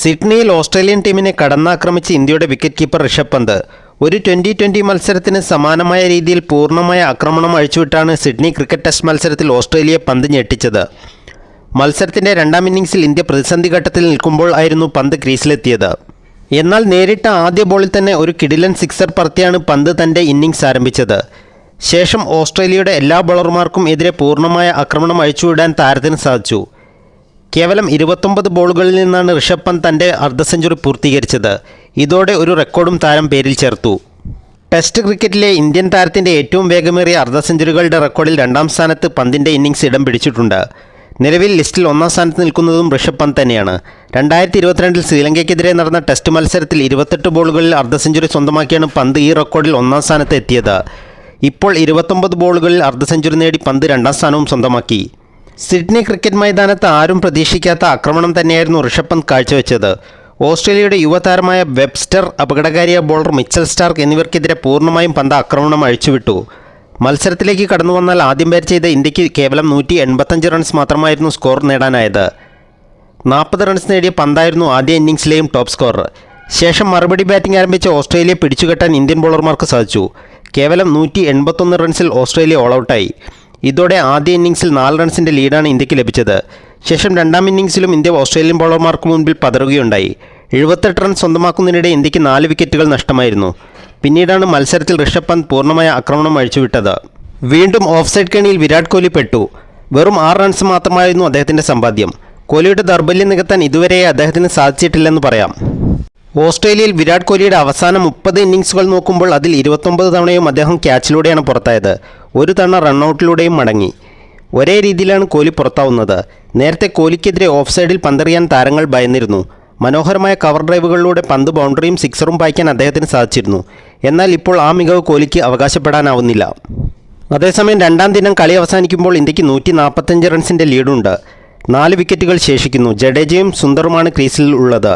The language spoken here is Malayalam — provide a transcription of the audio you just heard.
സിഡ്നിയിൽ ഓസ്ട്രേലിയൻ ടീമിനെ കടന്നാക്രമിച്ച് ഇന്ത്യയുടെ വിക്കറ്റ് കീപ്പർ ഋഷഭ് പന്ത്. ഒരു ട്വന്റി ട്വന്റി മത്സരത്തിന് സമാനമായ രീതിയിൽ പൂർണമായ ആക്രമണം അഴിച്ചുവിട്ടാണ് സിഡ്നി ക്രിക്കറ്റ് ടെസ്റ്റ് മത്സരത്തിൽ ഓസ്ട്രേലിയ പന്ത് ഞെട്ടിച്ചത്. മത്സരത്തിന്റെ രണ്ടാം ഇന്നിംഗ്സിൽ ഇന്ത്യ പ്രതിസന്ധി ഘട്ടത്തിൽ നിൽക്കുമ്പോൾ ആയിരുന്നു പന്ത് ക്രീസിലെത്തിയത്. എന്നാൽ നേരിട്ട ആദ്യ ബോളിൽ തന്നെ ഒരു കിടിലൻ സിക്സർ പറത്തിയാണ് പന്ത് തന്റെ ഇന്നിംഗ്സ് ആരംഭിച്ചത്. ശേഷം ഓസ്ട്രേലിയയുടെ എല്ലാ ബോളർമാർക്കും എതിരെ പൂർണമായ ആക്രമണം അഴിച്ചുവിടാൻ താരത്തിന് സാധിച്ചു. കേവലം ഇരുപത്തൊമ്പത് ബോളുകളിൽ നിന്നാണ് ഋഷഭ് പന്ത് തന്റെ അർദ്ധ സെഞ്ചുറി പൂർത്തീകരിച്ചത്. ഇതോടെ ഒരു റെക്കോർഡും താരം പേരിൽ ചേർത്തു. ടെസ്റ്റ് ക്രിക്കറ്റിലെ ഇന്ത്യൻ താരത്തിന്റെ ഏറ്റവും വേഗമേറിയ അർദ്ധ സെഞ്ചുറികളുടെ റെക്കോർഡിൽ രണ്ടാം സ്ഥാനത്ത് പന്തിന്റെ ഇന്നിംഗ്സ് ഇടം പിടിച്ചിട്ടുണ്ട്. നിലവിൽ ലിസ്റ്റിൽ ഒന്നാം സ്ഥാനത്ത് നിൽക്കുന്നതും ഋഷഭ് പന്ത് തന്നെയാണ്. രണ്ടായിരത്തി ഇരുപത്തിരണ്ടിൽ ശ്രീലങ്കയ്ക്കെതിരെ നടന്ന ടെസ്റ്റ് മത്സരത്തിൽ ഇരുപത്തെട്ട് ബോളുകളിൽ അർദ്ധ സെഞ്ചുറി സ്വന്തമാക്കിയാണ് പന്ത് ഈ റെക്കോർഡിൽ ഒന്നാം സ്ഥാനത്ത് എത്തിയത്. ഇപ്പോൾ ഇരുപത്തൊമ്പത് ബോളുകളിൽ അർദ്ധ സെഞ്ചുറി നേടി പന്ത് രണ്ടാം സ്ഥാനവും സ്വന്തമാക്കി. സിഡ്നി ക്രിക്കറ്റ് മൈതാനത്ത് ആരും പ്രതീക്ഷിക്കാത്ത ആക്രമണം തന്നെയായിരുന്നു ഋഷഭ് പന്ത് കാഴ്ചവെച്ചത്. ഓസ്ട്രേലിയയുടെ യുവതാരമായ വെബ്സ്റ്റർ അപകടകാരിയ ബോളർ മിച്ചൽ സ്റ്റാർക്ക് എന്നിവർക്കെതിരെ പൂർണമായും പന്ത് ആക്രമണം അഴിച്ചുവിട്ടു. മത്സരത്തിലേക്ക് കടന്നു വന്നാൽ ആദ്യം ബാറ്റ് ചെയ്ത ഇന്ത്യയ്ക്ക് കേവലം നൂറ്റി എൺപത്തഞ്ച് റൺസ് മാത്രമായിരുന്നു സ്കോർ നേടാനായത്. നാൽപ്പത് റൺസ് നേടിയ പന്തായിരുന്നു ആദ്യ ഇന്നിംഗ്സിലെയും ടോപ്പ് സ്കോർ ശേഷം മറുപടി ബാറ്റിംഗ് ആരംഭിച്ച ഓസ്ട്രേലിയ പിടിച്ചുകെട്ടാൻ ഇന്ത്യൻ ബോളർമാർക്ക് സാധിച്ചു. കേവലം നൂറ്റി എൺപത്തൊന്ന് റൺസിൽ ഓസ്ട്രേലിയ ഓൾ ഔട്ടായി ഇതോടെ ആദ്യ ഇന്നിംഗ്സിൽ നാല് റൺസിന്റെ ലീഡാണ് ഇന്ത്യയ്ക്ക് ലഭിച്ചത്. ശേഷം രണ്ടാം ഇന്നിംഗ്സിലും ഇന്ത്യ ഓസ്ട്രേലിയൻ ബോളർമാർക്ക് മുൻപിൽ പതറുകയുണ്ടായി. എഴുപത്തെട്ട് റൺ സ്വന്തമാക്കുന്നതിനിടെ ഇന്ത്യയ്ക്ക് നാല് വിക്കറ്റുകൾ നഷ്ടമായിരുന്നു. പിന്നീടാണ് മത്സരത്തിൽ ഋഷഭ് പന്ത് പൂർണമായ ആക്രമണം അഴിച്ചുവിട്ടത്. വീണ്ടും ഓഫ് സൈഡ് കെണിയിൽ വിരാട് കോഹ്ലി പെട്ടു. വെറും ആറ് റൺസ് മാത്രമായിരുന്നു അദ്ദേഹത്തിന്റെ സമ്പാദ്യം. കോഹ്ലിയുടെ ദൗർബല്യം നികത്താൻ ഇതുവരെ അദ്ദേഹത്തിന് സാധിച്ചിട്ടില്ലെന്ന് പറയാം. ഓസ്ട്രേലിയയിൽ വിരാട് കോഹ്ലിയുടെ അവസാന മുപ്പത് ഇന്നിങ്സുകൾ നോക്കുമ്പോൾ അതിൽ ഇരുപത്തൊമ്പത് തവണയും അദ്ദേഹം ക്യാച്ചിലൂടെയാണ് പുറത്തായത്. ഒരു തവണ റണ്ണൌട്ടിലൂടെയും മടങ്ങി. ഒരേ രീതിയിലാണ് കോഹ്ലി പുറത്താവുന്നത്. നേരത്തെ കോഹ്ലിക്കെതിരെ ഓഫ് സൈഡിൽ പന്തെറിയാൻ താരങ്ങൾ ഭയന്നിരുന്നു. മനോഹരമായ കവർ ഡ്രൈവുകളിലൂടെ പന്ത് ബൗണ്ടറിയും സിക്സറും പായിക്കാൻ അദ്ദേഹത്തിന് സാധിച്ചിരുന്നു. എന്നാൽ ഇപ്പോൾ ആ മികവ് കോഹ്ലിക്ക് അവകാശപ്പെടാനാവുന്നില്ല. അതേസമയം രണ്ടാം ദിനം കളി അവസാനിക്കുമ്പോൾ ഇന്ത്യയ്ക്ക് നൂറ്റി നാൽപ്പത്തഞ്ച് റൺസിന്റെ ലീഡുണ്ട്. നാല് വിക്കറ്റുകൾ ശേഷിക്കുന്നു. ജഡേജയും സുന്ദറുമാണ് ക്രീസിൽ ഉള്ളത്.